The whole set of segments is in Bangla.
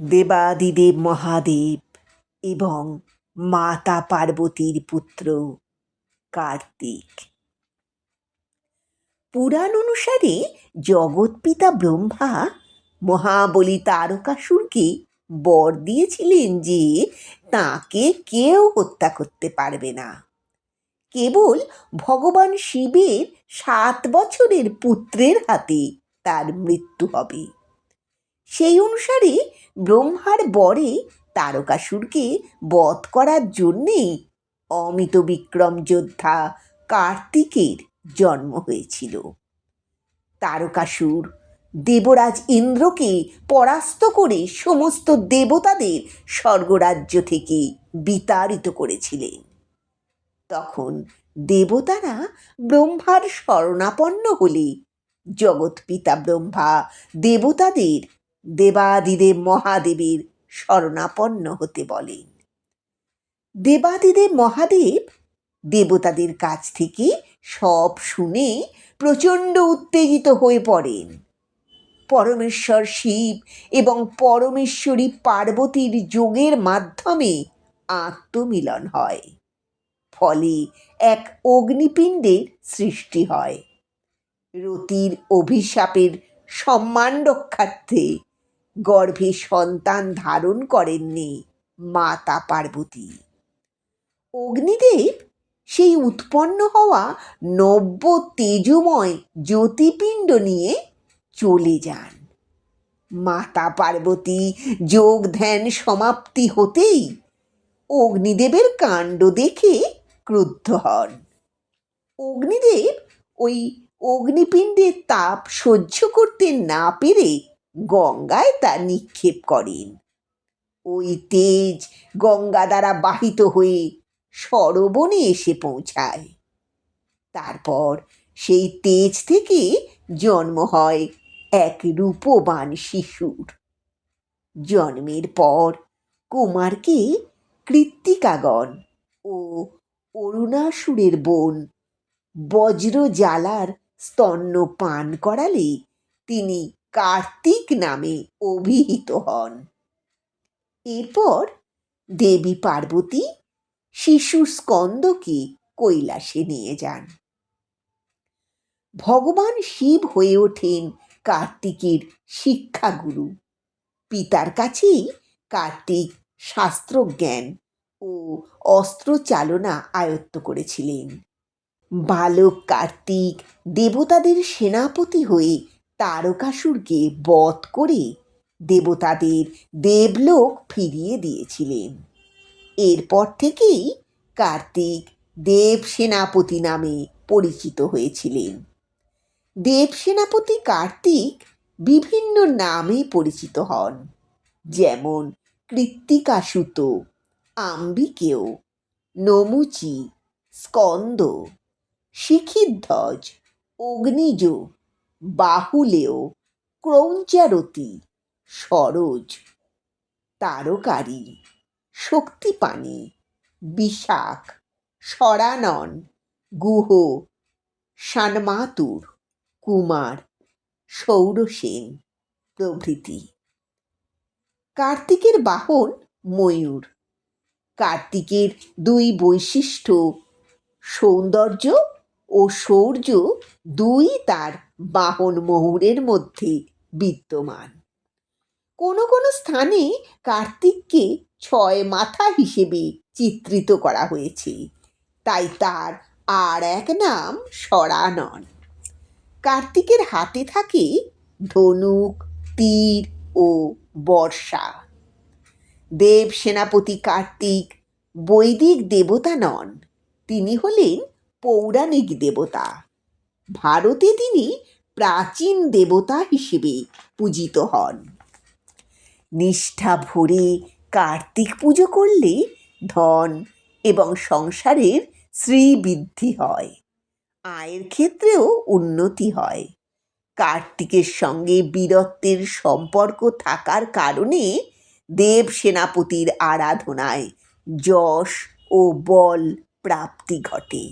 দেবাদিদেব মহাদেব এবং মাতা পার্বতীর পুত্র কার্তিক। পুরাণ অনুসারে জগৎপিতা ব্রহ্মা মহাবলী তারকাসুরকে বর দিয়েছিলেন যে তাকে কেউ হত্যা করতে পারবে না। কেবল ভগবান শিবের সাত বছরের পুত্রের হাতে তার মৃত্যু হবে। সেই অনুসারে ব্রহ্মার বরে তারকাসুরকে বধ করার জন্যেই অমিত বিক্রম যোদ্ধা কার্তিকের জন্ম হয়েছিল। তারকাসুর দেবরাজ ইন্দ্রকে পরাস্ত করে সমস্ত দেবতাদের স্বর্গরাজ্য থেকে বিতাড়িত করেছিলেন। তখন দেবতারা ব্রহ্মার শরণাপন্ন হলে জগৎপিতা ব্রহ্মা দেবতাদের দেবাদিদেব মহাদেবের শরণাপন্ন হতে বলেন। দেবাদিদেব মহাদেব দেবতাদের কাছ থেকে সব শুনে প্রচণ্ড উত্তেজিত হয়ে পড়েন। পরমেশ্বর শিব এবং পরমেশ্বরী পার্বতীর যোগের মাধ্যমে আত্মমিলন হয়। ফলে এক অগ্নিপিণ্ডের সৃষ্টি হয়। রতির অভিশাপের সম্মান রক্ষার্থে গর্ভে সন্তান ধারণ করেননি মাতা পার্বতী। অগ্নিদেব সেই উৎপন্ন হওয়া নব্য তেজময় জ্যোতিপিণ্ড নিয়ে চলে যান। মাতা পার্বতী যোগ ধ্যান সমাপ্তি হতেই অগ্নিদেবের কাণ্ড দেখে ক্রুদ্ধ হন। অগ্নিদেব ওই অগ্নিপিণ্ডের তাপ সহ্য করতে না পেরে গঙ্গায় তা নিক্ষেপ করেন। ওই তেজ গঙ্গা দ্বারা বাহিত হয়ে সরবনে এসে পৌঁছায়। তারপর সেই তেজ থেকে জন্ম হয় এক রূপবান শিশুর। জন্মের পর কুমারকে কৃত্তিকাগণ ও অরুণাসুরের বোন বজ্র জ্বালার স্তন্য পান করালে তিনি কার্তিক নামে অভিহিত হন। এরপর দেবী পার্বতী শিশু স্কন্দকে কৈলাসে নিয়ে যান। ভগবান শিব হয়ে ওঠেন কার্তিকের শিক্ষাগুরু। পিতার কাছেই কার্তিক শাস্ত্রজ্ঞান ও অস্ত্র চালনা আয়ত্ত করেছিলেন। বালক কার্তিক দেবতাদের সেনাপতি হয়ে তারকাসুরকে বধ করে দেবতাদের দেবলোক ফিরিয়ে দিয়েছিলেন। এরপর থেকেই কার্তিক দেব সেনাপতি নামে পরিচিত হয়েছিলেন। দেব সেনাপতি কার্তিক বিভিন্ন নামে পরিচিত হন, যেমন কৃত্তিকাসুত আম্বিকেয় নমুচি, স্কন্দ, শিখিধ্বজ অগ্নিজ বাহুলেয় ক্রৌঞ্চারতি সরোজ, তারকারী, শক্তিপাণি বিশাখ সরানন, গুহ, সানমাতুর, কুমার, সৌরসেন প্রভৃতি। কার্তিকের বাহন ময়ূর। কার্তিকের দুই বৈশিষ্ট্য, সৌন্দর্য ও শৌর্য দুই তার বাহন মহুরের মধ্যে বিদ্যমান। কোনো কোনো স্থানে কার্তিককে ছয় মাথা হিসেবে চিত্রিত করা হয়েছে। তাই তার আর এক নাম সরানন কার্তিকের হাতে থাকে ধনুক, তীর ও বর্ষা। দেব সেনাপতি কার্তিক বৈদিক দেবতা নন, তিনি হলেন পৌরাণিক দেবতা। ভারতে তিনি প্রাচীন দেবতা হিসেবে পূজিত হন। নিষ্ঠা ভরে কার্তিক পুজো করলে ধন এবং সংসারের শ্রীবৃদ্ধি হয়, আয়ের ক্ষেত্রেও উন্নতি হয়। কার্তিকের সঙ্গে বীরত্বের সম্পর্ক থাকার কারণে দেব সেনাপতির আরাধনায় যশ ও বল প্রাপ্তি ঘটে।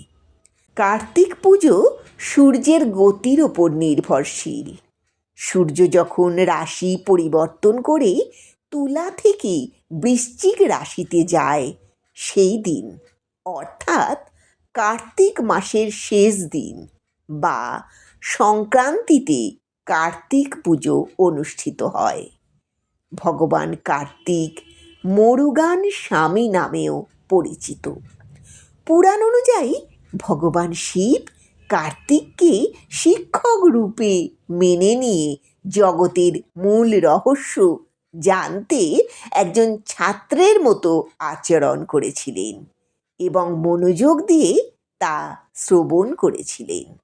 কার্তিক পুজো সূর্যের গতির ওপর নির্ভরশীল। সূর্য যখন রাশি পরিবর্তন করে তুলা থেকে বৃশ্চিক রাশিতে যায়, সেই দিন, অর্থাৎ কার্তিক মাসের শেষ দিন বা সংক্রান্তিতে কার্তিক পুজো অনুষ্ঠিত হয়। ভগবান কার্তিক মরুগান স্বামী নামেও পরিচিত। পুরাণ অনুযায়ী ভগবান শিব কার্তিককে শিক্ষক রূপে মেনে নিয়ে জগতের মূল রহস্য জানতে একজন ছাত্রের মতো আচরণ করেছিলেন এবং মনোযোগ দিয়ে তা শ্রবণ করেছিলেন।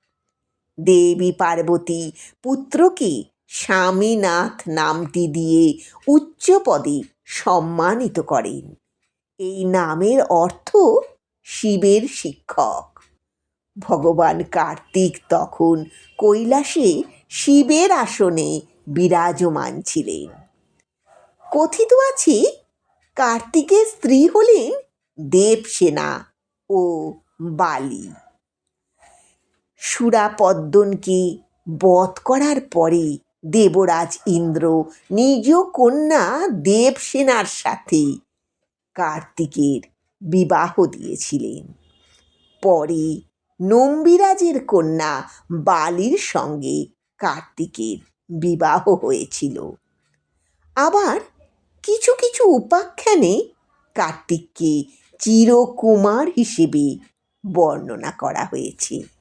দেবী পার্বতী পুত্রকে স্বামীনাথ নামটি দিয়ে উচ্চ পদে সম্মানিত করেন। এই নামের অর্থ শিবের শিক্ষক। ভগবান কার্তিক তখন কৈলাসে শিবের আসনে বিরাজমান ছিলেন। কথিত আছে, কার্তিকের স্ত্রী হলেন দেবসেনা ও বালি। সুরাপদ্দনকে বধ করার পরে দেবরাজ ইন্দ্র নিজ কন্যা দেবসেনার সাথে কার্তিকের বিবাহ দিয়েছিলেন। পরে নম্বিরাজের কন্যা বালির সঙ্গে কার্তিকের বিবাহ হয়েছিল। আবার কিছু কিছু উপাখ্যানে কার্তিককে চিরকুমার হিসেবে বর্ণনা করা হয়েছে।